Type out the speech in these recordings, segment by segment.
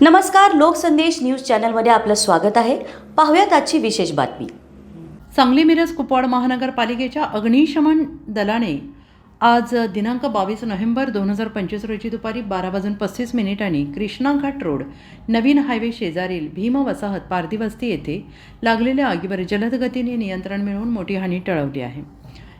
नमस्कार लोकसंदेश न्यूज चॅनलमध्ये आपलं स्वागत आहे. पाहूयात आजची विशेष बातमी. सांगली मिरज कुपवाड महानगरपालिकेच्या अग्निशमन दलाने आज दिनांक बावीस नोव्हेंबर दोन हजार पंचवीस रोजी दुपारी बारा वाजून पस्तीस मिनिटांनी कृष्णा घाट रोड नवीन हायवे शेजारील भीम वसाहत पारधीवस्ती येथे लागलेल्या आगीवर जलदगतीने नियंत्रण मिळवून मोठी हानी टळवली आहे.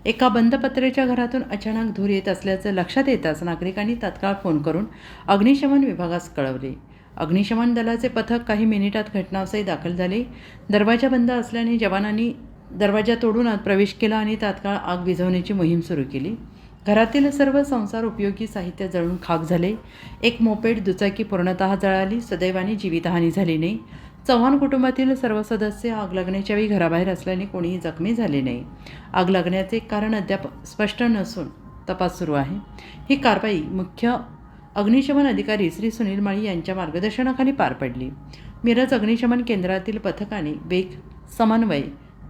एका बंदपत्रेच्या घरातून अचानक धूर येत असल्याचं लक्षात येताच नागरिकांनी तात्काळ फोन करून अग्निशमन विभागास कळवले. अग्निशमन दलाचे पथक काही मिनिटात घटनास्थळी दाखल झाले. दरवाजा बंद असल्याने जवानांनी दरवाजा तोडून आत प्रवेश केला आणि तात्काळ आग विझवण्याची मोहीम सुरू केली. घरातील सर्व संसार उपयोगी साहित्य जळून खाक झाले. एक मोपेड दुचाकी पूर्णतः जळाली. सदैवाने जीवितहानी झाली नाही. चव्हाण कुटुंबातील सर्व सदस्य आग लागण्याच्या वेळी घराबाहेर असल्याने कोणीही जखमी झाले नाही. आग लागण्याचे कारण अद्याप स्पष्ट नसून तपास सुरू आहे. ही कारवाई मुख्य अग्निशमन अधिकारी श्री सुनील माळी यांच्या मार्गदर्शनाखाली पार पडली. मिरज अग्निशमन केंद्रातील पथकाने वेग समन्वय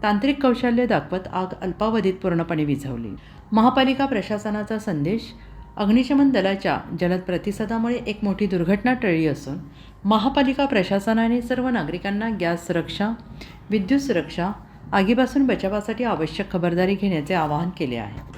तांत्रिक कौशल्य दाखवत आग अल्पावधीत पूर्णपणे विझवली. महापालिका प्रशासनाचा संदेश अग्निशमन दलाच्या जलद प्रतिसादामुळे एक मोठी दुर्घटना टळली असून महापालिका प्रशासनाने सर्व नागरिकांना गॅस सुरक्षा विद्युत सुरक्षा आगीपासून बचावासाठी आवश्यक खबरदारी घेण्याचे आवाहन केले आहे.